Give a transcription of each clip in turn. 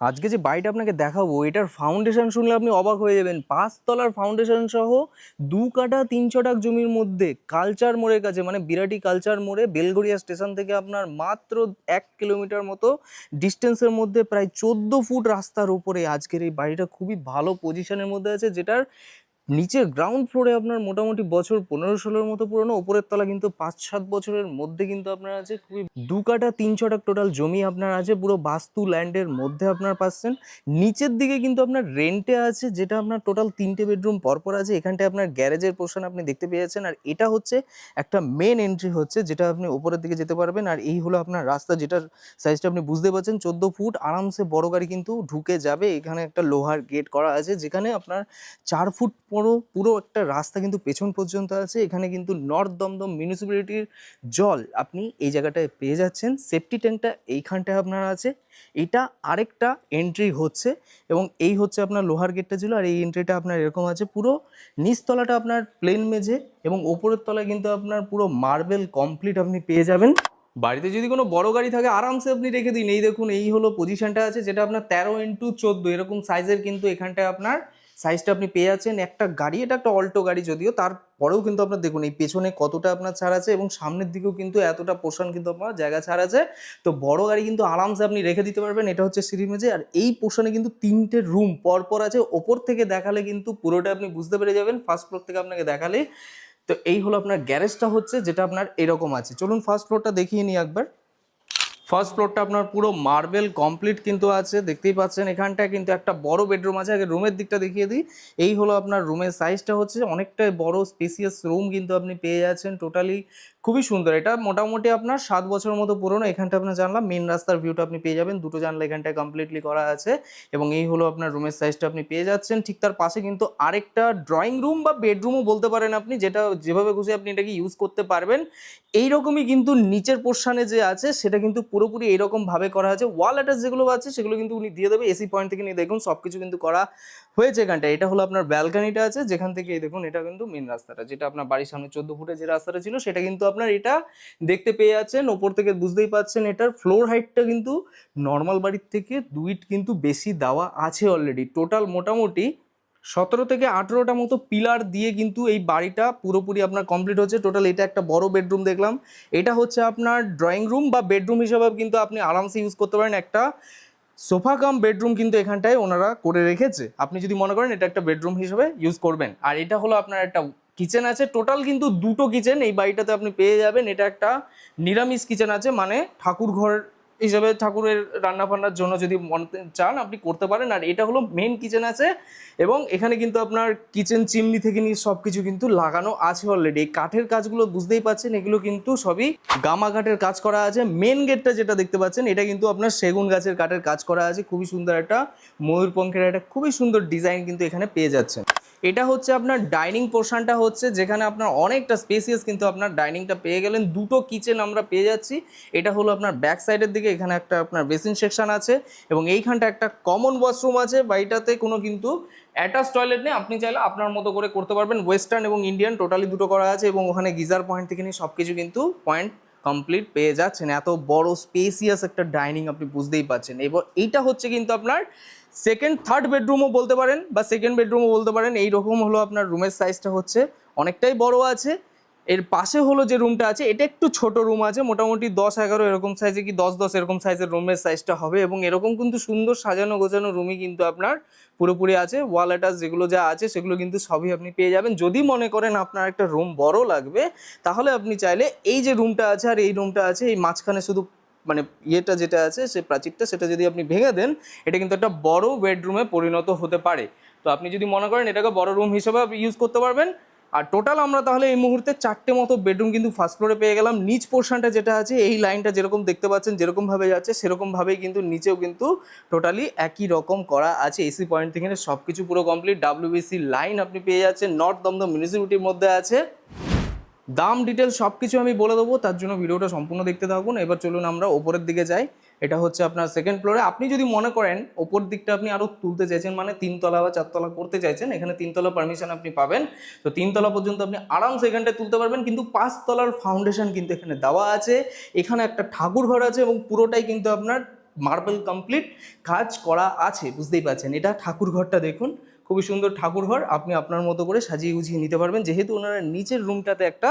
আজকে যে বাড়িটা আপনাকে দেখাবো, এটার ফাউন্ডেশন শুনলে আপনি অবাক হয়ে যাবেন। পাঁচতলার ফাউন্ডেশন সহ দু কাটা তিন ছটাক জমির মধ্যে কালচার মোড়ের কাছে মানে বিরাটি কালচার মোড়ে বেলগড়িয়া স্টেশন থেকে আপনার মাত্র এক কিলোমিটার মতো ডিস্টেন্সের মধ্যে প্রায় চোদ্দ ফুট রাস্তার উপরে আজকের এই বাড়িটা খুবই ভালো পজিশনের মধ্যে আছে, যেটার নিচের গ্রাউন্ড ফ্লোরে আপনার মোটামুটি বছর পনেরো ষোলোর মতো পুরনো, ওপরের তলা কিন্তু পাঁচ সাত বছরের মধ্যে কিন্তু আপনার আছে। খুবই দু কাটা, তিন ছটাক টোটাল জমি আপনার আছে, পুরো বাস্তু ল্যান্ডের মধ্যে আপনার পাচ্ছেন। নিচের দিকে কিন্তু আপনার রেন্টে আছে, যেটা আপনার টোটাল তিনটে বেডরুম পরপর আছে। এখানটায় আপনার গ্যারেজের পোর্শন আপনি দেখতে পেয়ে যাচ্ছেন আর এটা হচ্ছে একটা মেন এন্ট্রি হচ্ছে, যেটা আপনি ওপরের দিকে যেতে পারবেন। আর এই হলো আপনার রাস্তা, যেটার সাইজটা আপনি বুঝতে পারছেন। চোদ্দ ফুট, আরামসে বড় গাড়ি কিন্তু ঢুকে যাবে। এখানে একটা লোহার গেট করা আছে, যেখানে আপনার চার ফুট পুরো পুরো একটা রাস্তা কিন্তু পেছন পর্যন্ত আছে। এখানে কিন্তু নর্থ দমদম মিউনিসিপ্যালিটির জল আপনি এই জায়গাটায় পেয়ে যাচ্ছেন। সেফটি ট্যাঙ্কটা এইখানটায় আপনার আছে। এটা আরেকটা এন্ট্রি হচ্ছে এবং এই হচ্ছে আপনার লোহার গেটটা ছিল আর এই এন্ট্রিটা আপনার এরকম আছে। পুরো নিচতলাটা আপনার প্লেন মেঝে এবং ওপরের তলায় কিন্তু আপনার পুরো মার্বেল কমপ্লিট আপনি পেয়ে যাবেন। বাড়িতে যদি কোনো বড় গাড়ি থাকে, আরামসে আপনি রেখে দিন। এই দেখুন, এই হলো পজিশনটা আছে যেটা আপনার তেরো ইন্টু চোদ্দ, এরকম সাইজের কিন্তু এখানটায় আপনার সাইজটা আপনি পেয়ে যাচ্ছেন, একটা গাড়ি, এটা একটা অল্টো গাড়ি যদিও, তারপরেও কিন্তু আপনার দেখুন, এই পেছনে কতটা আপনার ছাড় আছে এবং সামনের দিকেও কিন্তু এতটা পোর্শন কিন্তু আপনার জায়গা ছাড় আছে। তো বড় গাড়ি কিন্তু আরামসে আপনি রেখে দিতে পারবেন, এটা হচ্ছে সিঁড়ি মেঝে। আর এই পোর্শনে কিন্তু তিনটে রুম পরপর আছে, ওপর থেকে দেখালে কিন্তু পুরোটা আপনি বুঝতে পেরে যাবেন ফার্স্ট ফ্লোর থেকে আপনাকে দেখালে। তো এই হলো আপনার গ্যারেজটা হচ্ছে, যেটা আপনার এরকম আছে। চলুন ফার্স্ট ফ্লোরটা দেখিয়ে নিই একবার। ফার্স্ট ফ্লোরটা আপনার পুরো মার্বেল কমপ্লিট কিন্তু আছে, দেখতেই পাচ্ছেন। এখানটায় কিন্তু একটা বড় বেডরুম আছে। আগে রুমের দিকটা দেখিয়ে দিই। এই হলো আপনার রুমের সাইজটা হচ্ছে অনেকটাই বড় স্পেসিয়াস রুম কিন্তু আপনি পেয়ে যাচ্ছেন টোটালি খুবই সুন্দর। এটা মোটামুটি আপনার সাত বছর মতো পুরনো। এখানটা আপনার জানলাম মেন রাস্তার ভিউটা আপনি পেয়ে যাবেন। দুটো জানলা এখানটায় কমপ্লিটলি করা আছে। এবং এই হলো আপনার রুমের সাইজটা আপনি পেয়ে যাচ্ছেন। ঠিক তার পাশে কিন্তু আরেকটা ড্রয়িং রুম বা বেডরুমও বলতে পারেন আপনি, যেটা যেভাবে খুশি আপনি এটাকে ইউজ করতে পারবেন। এইরকমই কিন্তু নিচের পোর্শানে যে আছে, সেটা কিন্তু পুরোপুরি এইরকম ভাবে করা আছে ওয়াল অ্যাটাচ যেগুলো আছে, সেগুলো কিন্তু উনি দিয়ে দেবে। এসি পয়েন্ট থেকে নিয়ে দেখুন সব কিছু কিন্তু করা হয়েছে এখানটা এটা হলো আপনার ব্যালকানিটা আছে, যেখান থেকে এই দেখুন, এটা কিন্তু মেন রাস্তাটা, যেটা আপনার বাড়ির সামনে চোদ্দ ফুটে যে রাস্তাটা ছিল, সেটা কিন্তু আপনার এটা দেখতে পেয়ে যাচ্ছেন। ওপর থেকে বুঝতেই পাচ্ছেন, এটার ফ্লোর হাইটটা কিন্তু নর্মাল বাড়ির থেকে দুইট কিন্তু বেশি দেওয়া আছে অলরেডি টোটাল মোটামুটি সতেরো থেকে আঠেরোটা মতো পিলার দিয়ে কিন্তু এই বাড়িটা পুরোপুরি আপনার কমপ্লিট হচ্ছে। টোটাল এটা একটা বড় বেডরুম দেখলাম। এটা হচ্ছে আপনার ড্রয়িং রুম বা বেডরুম হিসাবে কিন্তু আপনি আরামসে ইউজ করতে পারেন। একটা সোফা কাম বেডরুম কিন্তু এখানটায় ওনারা করে রেখেছে। আপনি যদি মনে করেন এটা একটা বেডরুম হিসেবে ইউজ করবেন। আর এটা হলো আপনার একটা কিচেন আছে। টোটাল কিন্তু দুটো কিচেন এই বাড়িটাতে আপনি পেয়ে যাবেন। এটা একটা নিরামিষ কিচেন আছে। মানে ঠাকুর ঘর হিসাবে ঠাকুরের রান্না বান্নার জন্য যদি মন চান, আপনি করতে পারেন। আর এটা হলো মেন কিচেন আছে এবং এখানে কিন্তু আপনার কিচেন চিমনি থেকে নিয়ে সব কিছু কিন্তু লাগানো আছে অলরেডি এই কাঠের কাজগুলো বুঝতেই পাচ্ছেন, এগুলো কিন্তু সবই গামা কাঠের কাজ করা আছে। মেন গেটটা যেটা দেখতে পাচ্ছেন, এটা কিন্তু আপনার সেগুন গাছের কাঠের কাজ করা আছে। খুবই সুন্দর একটা ময়ূরপঙ্খের একটা খুবই সুন্দর ডিজাইন কিন্তু এখানে পেয়ে যাচ্ছেন। এটা হচ্ছে আপনার ডাইনিং পোর্শনটা হচ্ছে যেখানে আপনার অনেকটা স্পেসিয়াস কিন্তু আপনার ডাইনিংটা পেয়ে গেলেন। দুটো কিচেন আমরা পেয়ে যাচ্ছি। এটা হলো আপনার ব্যাক সাইডের দিকে, এখানে একটা আপনার বেসিন সেকশন আছে এবং এইখানটা একটা কমন ওয়াশরুম আছে বাড়িটাতে কোনো কিন্তু অ্যাটাচ টয়লেট নেই। আপনি চাইলে আপনার মতো করে করতে পারবেন। ওয়েস্টার্ন এবং ইন্ডিয়ান টোটালি দুটো করা আছে এবং ওখানে গিজার পয়েন্ট থেকে নিয়ে সব কিছু কিন্তু পয়েন্ট কমপ্লিট পেয়ে যাচ্ছেন। এত বড় স্পেসিয়াস একটা ডাইনিং আপনি বুঝতেই পাচ্ছেন এবার এইটা হচ্ছে কিন্তু আপনার সেকেন্ড থার্ড বেডরুমও বলতে পারেন বা সেকেন্ড বেডরুমও বলতে পারেন। এই রকম হলো আপনার রুমের সাইজটা হচ্ছে। অনেকটাই বড় আছে। এর পাশে হলো যে রুমটা আছে, এটা একটু ছোট রুম আছে। মোটামুটি দশ, এগারো এরকম সাইজে কি দশ দশ এরকম সাইজের রুমের সাইজটা হবে এবং এরকম কিন্তু সুন্দর সাজানো গোছানো রুমই কিন্তু আপনার পুরোপুরি আছে। ওয়াল অ্যাটাচ যেগুলো যা আছে সেগুলো কিন্তু সবই আপনি পেয়ে যাবেন। যদি মনে করেন আপনার একটা রুম বড় লাগবে, তাহলে আপনি চাইলে এই যে রুমটা আছে আর এই রুমটা আছে, এই মাঝখানে শুধু মানে ইয়েটা যেটা আছে সে প্রাচীরটা সেটা যদি আপনি ভেঙে দেন, এটা কিন্তু একটা বড় বেডরুমে পরিণত হতে পারে। তো আপনি যদি মনে করেন এটাকে বড় রুম হিসেবে ইউজ করতে পারবেন, আর টোটাল আমরা তাহলে এই মুহূর্তে চারটে মতো বেডরুম কিন্তু ফার্স্ট ফ্লোরে পেয়ে গেলাম। নিচ পোর্শনটা যেটা আছে, এই লাইনটা যেরকম দেখতে পাচ্ছেন, যেরকমভাবে যাচ্ছে, সেরকমভাবেই কিন্তু নিচেও কিন্তু টোটালি একই রকম করা আছে। এসি পয়েন্ট থেকে সব কিছু পুরো কমপ্লিট ডাব্লিউবিসি লাইন আপনি পেয়ে যাচ্ছেন। নর্থ দমদম মিউনিসিপ্যালিটির মধ্যে আছে। দাম ডিটেল সব কিছু আমি বলে দেবো, তার জন্য ভিডিওটা সম্পূর্ণ দেখতে থাকুন। এবার চলুন আমরা ওপরের দিকে যাই। এটা হচ্ছে আপনার সেকেন্ড ফ্লোরে আপনি যদি মনে করেন, ওপর দিকটা আপনি আরও তুলতে চাইছেন মানে তিনতলা বা চারতলা করতে চাইছেন, এখানে তিনতলা পারমিশন আপনি পাবেন। তো তিনতলা পর্যন্ত আপনি আরামসে এখানটায় তুলতে পারবেন, কিন্তু পাঁচতলার ফাউন্ডেশন কিন্তু এখানে দেওয়া আছে। এখানে একটা ঠাকুর ঘর আছে এবং পুরোটাই কিন্তু আপনার মার্বেল কমপ্লিট কাজ করা আছে, বুঝতেই পারছেন। এটা ঠাকুর ঘরটা দেখুন। খুবই সুন্দর ঠাকুর ঘর, আপনি আপনার মতো করে সাজিয়ে গুছিয়ে নিতে পারবেন। যেহেতু ওনারা নিচের রুমটাতে একটা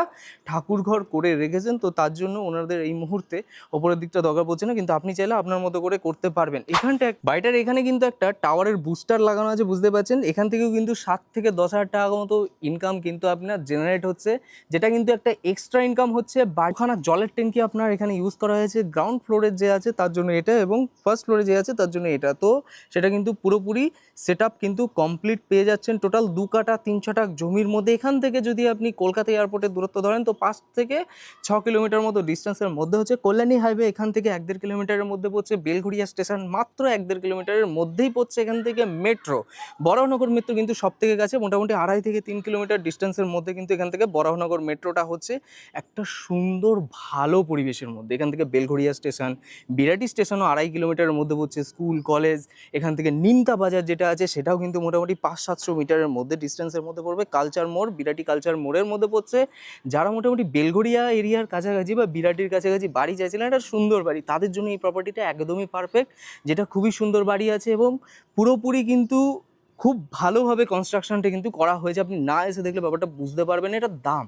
ঠাকুর ঘর করে রেখেছেন, তো তার জন্য ওনাদের এই মুহূর্তে ওপরের দিকটা দরকার পড়ছে না, কিন্তু আপনি চাইলে আপনার মতো করে করতে পারবেন। এখানটা বাড়িটার এখানে কিন্তু একটা টাওয়ারের বুস্টার লাগানো আছে, বুঝতে পারছেন? এখান থেকেও কিন্তু সাত থেকে দশ হাজার টাকা মতো ইনকাম কিন্তু আপনার জেনারেট হচ্ছে, যেটা কিন্তু একটা এক্সট্রা ইনকাম হচ্ছে। বাড়িখানা জলের ট্যাঙ্কি আপনার এখানে ইউজ করা হয়েছে গ্রাউন্ড ফ্লোরের যে আছে তার জন্য এটা এবং ফার্স্ট ফ্লোরে যে আছে তার জন্য এটা। তো সেটা কিন্তু পুরোপুরি সেট কিন্তু কমপ্লিট পেয়ে যাচ্ছেন। টোটাল দু কাটা, তিন ছটা জমির মধ্যে। এখান থেকে যদি আপনি কলকাতা এয়ারপোর্টের দূরত্ব ধরেন, তো পাঁচ থেকে ছ কিলোমিটার মতো ডিস্টেন্সের মধ্যে হচ্ছে কল্যাণী হাইওয়ে এখান থেকে এক দেড় কিলোমিটারের মধ্যে পড়ছে বেলঘড়িয়া স্টেশন মাত্র এক দেড় কিলোমিটারের মধ্যেই পড়ছে এখান থেকে মেট্রো বরাহনগর মেট্রো কিন্তু সব থেকে কাছে, মোটামুটি আড়াই থেকে তিন কিলোমিটার ডিস্টেন্সের মধ্যে কিন্তু এখান থেকে বরাহনগর মেট্রোটা হচ্ছে একটা সুন্দর, ভালো পরিবেশের মধ্যে। এখান থেকে বেলঘড়িয়া স্টেশন বিরাটি স্টেশনও আড়াই কিলোমিটারের মধ্যে পড়ছে। স্কুল, কলেজ, এখান থেকে নিমতা বাজার যেটা আছে, সেটাও কিন্তু মোটামুটি পাঁচ সাতশো মিটারের মধ্যে ডিস্টেন্সের মধ্যে পড়বে। কালচার মোড়, বিরাটি কালচার মোড়ের মধ্যে পড়ছে। যারা মোটামুটি বেলঘড়িয়া এরিয়ার কাছাকাছি বা বিরাটির কাছাকাছি বাড়ি চাইছিলেন একটা সুন্দর বাড়ি। তাদের জন্য এই প্রপার্টিটা একদমই পারফেক্ট যেটা খুবই সুন্দর বাড়ি আছে এবং পুরোপুরি কিন্তু খুব ভালোভাবে কনস্ট্রাকশনটা কিন্তু করা হয়েছে। আপনি না এসে দেখলে ব্যাপারটা বুঝতে পারবেন এটার দাম।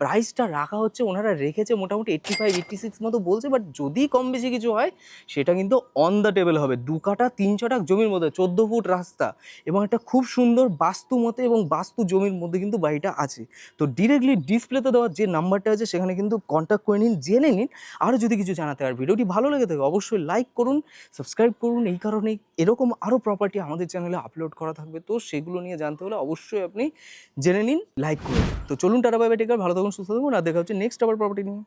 প্রাইসটা রাখা হচ্ছে, ওনারা রেখেছে মোটামুটি এইট্টি ফাইভ এইট্টি সিক্স মতো বলছে বাট যদি কম বেশি কিছু হয়, সেটা কিন্তু অন দ্য টেবিল হবে। দু কাটা, তিন ছটাক জমির মধ্যে, চোদ্দ ফুট রাস্তা এবং একটা খুব সুন্দর বাস্তু মতে এবং বাস্তু জমির মধ্যে কিন্তু বাড়িটা আছে। তো ডিরেক্টলি ডিসপ্লেতে দেওয়ার যে নাম্বারটা আছে, সেখানে কিন্তু কন্ট্যাক্ট করে নিন, জেনে নিন। আরও যদি কিছু জানাতে আর ভিডিওটি ভালো লেগে থাকে, অবশ্যই লাইক করুন সাবস্ক্রাইব করুন। এই কারণেই এরকম আরও প্রপার্টি আমাদের চ্যানেলে আপলোড করা থাকবে। তো সেগুলো নিয়ে জানতে হলে অবশ্যই আপনি জেনে নিন লাইক করুন তো চলুন টাটা বাই বাই টেকার ভালো থাকুন, সুস্থ থাকুন, আর দেখা হচ্ছে নেক্সট আবার প্রপার্টি নিয়ে।